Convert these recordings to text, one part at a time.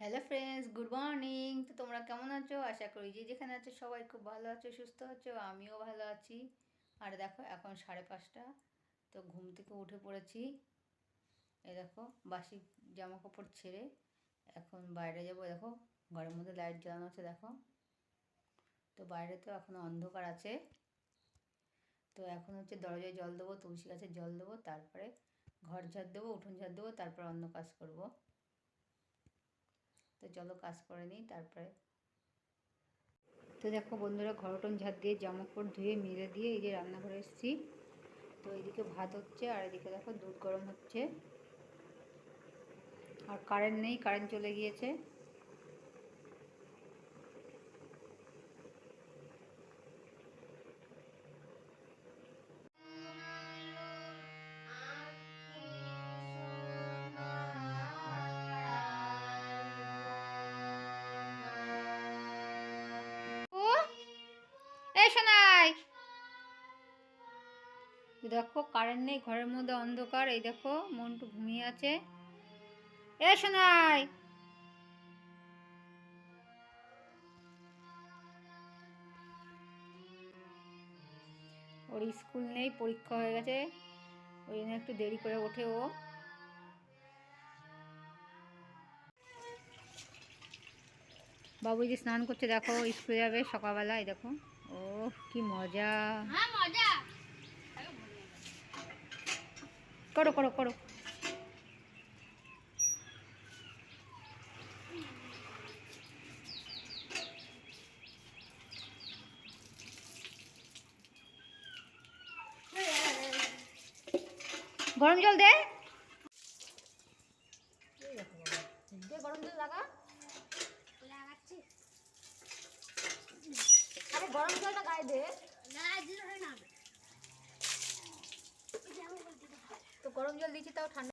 Hello friends good morning তো তোমরা কেমন আছো? আশা করি যে যেখানে আছো সবাই খুব ভালো আছো, সুস্থ আছো, আমিও ভালো আছি। আর দেখো, এখন সাড়ে পাঁচটা। তো ঘুম থেকে উঠে পড়েছি। এই দেখো, বাসি জামা কাপড় ছেড়ে এখন বাইরে যাব। দেখো, ঘরের মধ্যে লাইট জ্বালানো আছে, দেখো। তো বাইরে তো এখন অন্ধকার আছে। তো এখন হচ্ছে দরজায় জল দেবো, তুলসী গাছে জল দেবো, তারপরে ঘর ঝাড় দেবো, উঠোন ঝাড় দেবো, তারপর অন্য কাজ করব। তো চলো কাজ করে নিই, তারপরে। তো দেখো বন্ধুরা, ঘরটন ঝাড় দিয়ে জামা কাপড় ধুয়ে মেরে দিয়ে এই যে রান্নাঘরে এসেছি। তো এইদিকে ভাত হচ্ছে, আর এদিকে দেখো দুধ গরম হচ্ছে। আর কারেন্ট নেই কারেন্ট চলে গিয়েছে। দেখো কারেন্ট নেই, ঘরের মধ্যে অন্ধকার। এই দেখো, মন্টু ঘুমিয়ে আছে। এ শোনাই ওর স্কুল নেই, পরীক্ষা হয়ে গেছে। ওই জন্য একটু দেরি করে ওঠে ও। বাবু যে স্নান করছে, দেখো, স্কুলে যাবে সকালবেলায়, দেখো। ও কি মজা। হ্যাঁ মজা। করো করো করো। গরম জল দে। গরম জল লাগা লাগাচ্ছি আরে গরম জলটা গায়ে দে না দিলে হয় না যেমন বলতে তো গরম জল দিয়েছি তাও ঠান্ডা।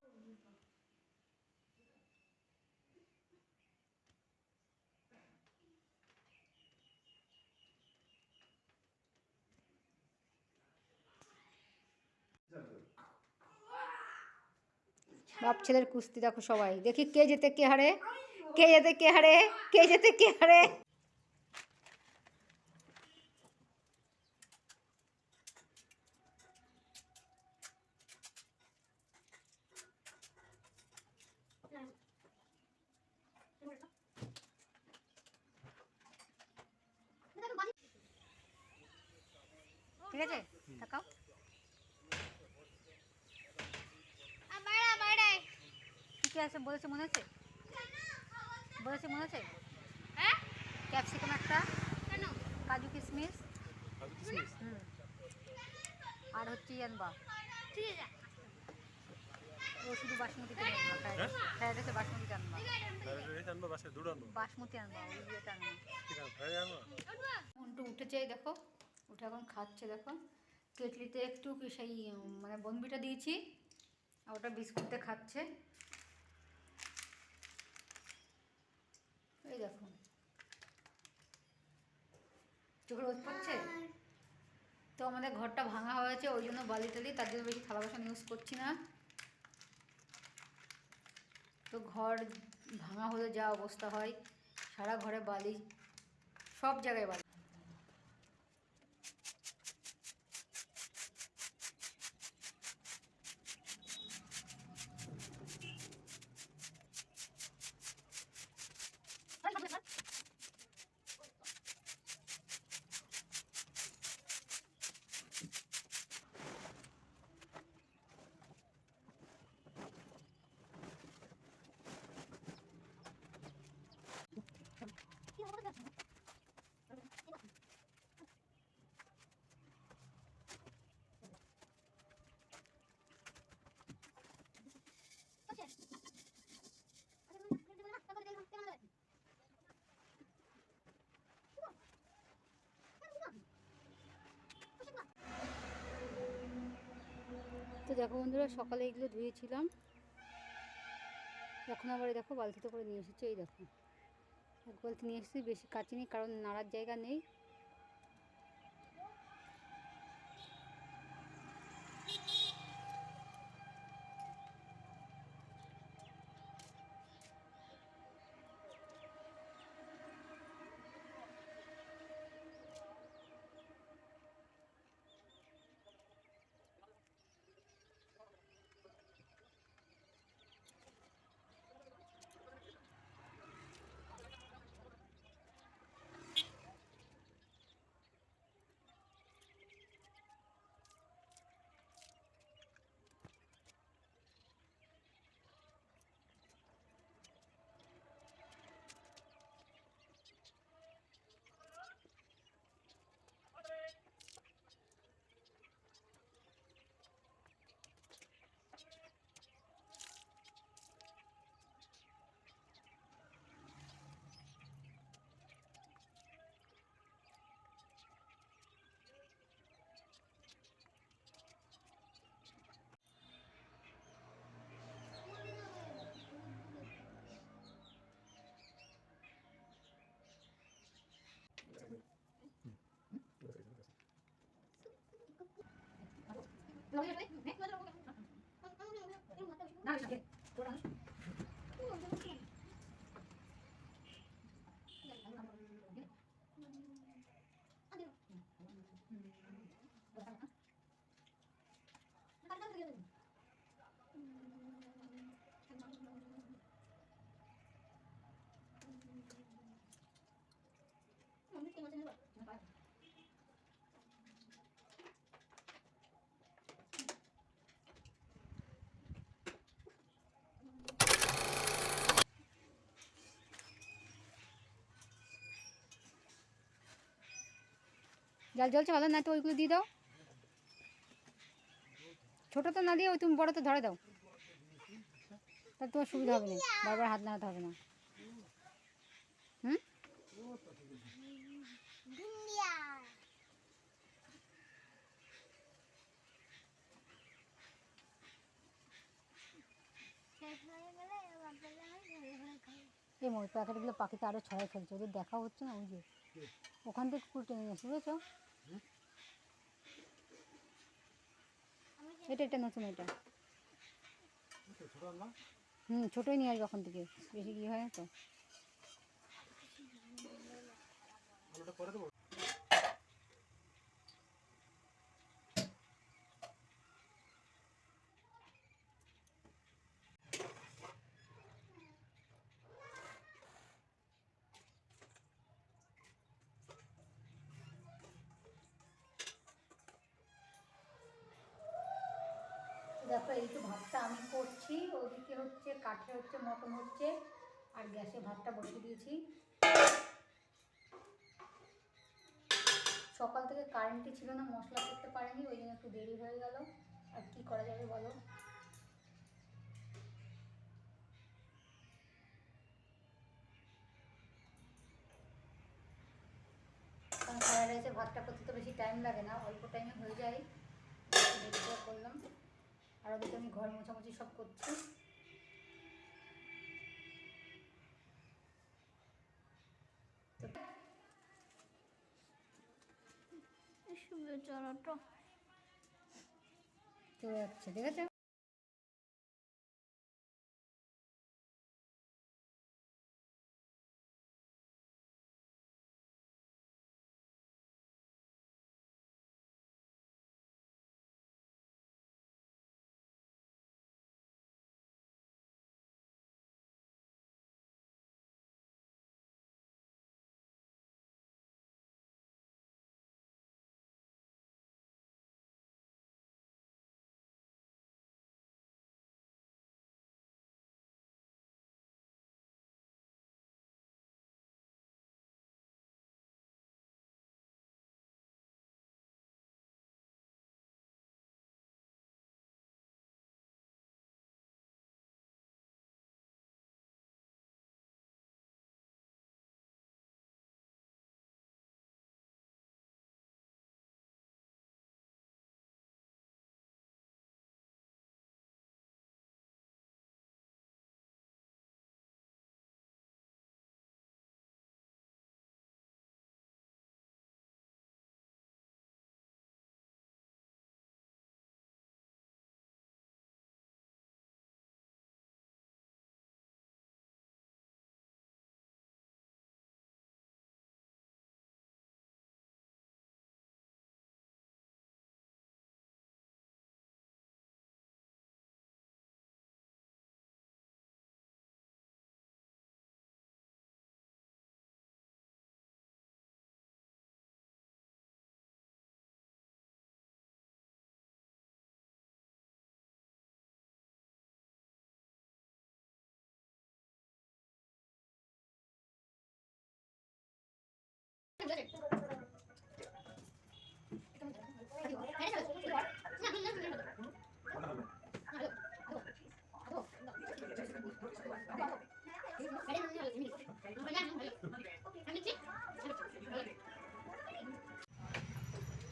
বাপ ছেলের কুস্তি, দেখো সবাই। দেখি কে যেতে কে হারে? কে যেতে কে হারে? কে যেতে কে হারে ঠিক আছে? তাকাও। কি আছে? বলেছে মনে আছে? বলেছে মনে আছে? হ্যাঁ? ক্যাপসিকাম একটা। কেন? কাজু কিশমিশ হুম। আর হচ্ছে ইয়ানবা ঠিক আছে। ও শুধু বাসমতি ফ্রাইড রাইসে বাসমতি আনবা। বাসমতি আনবা। ওই মন্টু উঠেছে দেখো। উঠে এখন খাচ্ছে, দেখো। কেটলিতে একটু সেই মানে বনবিটা দিয়েছি, আর ওটা বিস্কুটে খাচ্ছে। এই দেখো। চোখে রোদ পড়ছে তো আমাদের ঘরটা ভাঙা হয়েছে, ওই জন্য বালি টালি, তার জন্য বেশি থালা বাসন ইউজ করছি না। তো ঘর ভাঙা হলে যা অবস্থা হয়, সারা ঘরে বালি, সব জায়গায় বালি তো দেখো বন্ধুরা, সকালে এগুলো ধুয়েছিলাম। এখন আবার দেখো বালতিতে করে নিয়ে এসেছি, এই দেখো। এক বালতি নিয়ে এসেছি, বেশি কাচিনি কারণ নাড়ার জায়গা নেই। Nah, sakit. জল জ্বলছে, ভালো না তো ওইগুলো দিয়ে দাও। ছোটো তো না দিয়ে ওই তুমি বড় তো ধরে দাও। তাহলে তোমার সুবিধা হবে না, বারবার হাত নাড়াতে হবে না। হুম? এই ময়ূর প্যাকেটগুলো পাখিতে আরও ছড়াই ফেলছে, ওদের দেখা হচ্ছে না, ওই যে। ওখান থেকে টেনে নিয়ে এসে বুঝেছ? এটা এটা নতুন এটা। হুম, ছোটোই নিয়ে আসবে ওখান থেকে। বেশি কি হয় তো দেখো এই তো ভাতটা আমি করছি, ওদিকে হচ্ছে কাঠে হচ্ছে মটন হচ্ছে, আর গ্যাসে ভাতটা বসিয়ে দিয়েছি। সকাল থেকে কারেন্টই ছিল না, মশলা করতে পারেনি, ওই জন্য একটু দেরি হয়ে গেল। আর কি করা যাবে বলো? কারণ রাইসের ভাতটা করতে তো বেশি টাইম লাগে না, অল্প টাইমে হয়ে যায়। করলাম। আর ওদিকে আমি ঘর মোছামুছি সব করছি। চড়াটা চলে যাচ্ছে ঠিক আছে?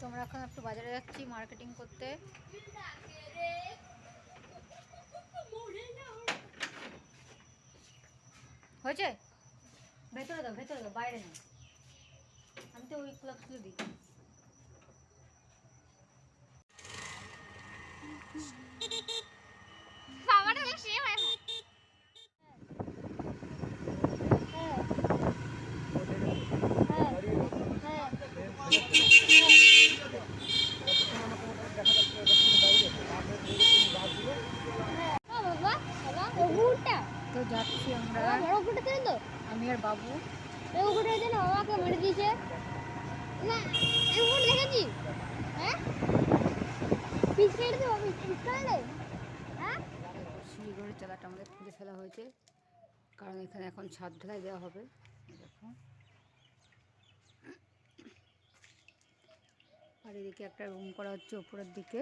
তোমরা এখন একটু বাজারে যাচ্ছি মার্কেটিং করতে। হয়েছে? ভেতরে দাও ভেতরে দাও বাইরে না তো ওই ক্লাবগুলো দিই। Thank তো সেম হয় বাবা বাবা ও ভুট্টা তো যাচ্ছি আমরা বড় ভুট্টা ছিল তো আমি আর বাবু এই ভুট্টা যেন বাবাকে মেরে দিয়েছে না এই ভুট্টা দেখেছি হ্যাঁ পিস কেটে দেবো পিস পিস কেটে হ্যাঁ শিলিগুড়ির চালাটা আমাদের খুঁজে ফেলা হয়েছে কারণ এখানে এখন ছাদ ঢালাই দেওয়া হবে দেখো আর এদিকে একটা রুম করা হচ্ছে উপরের দিকে।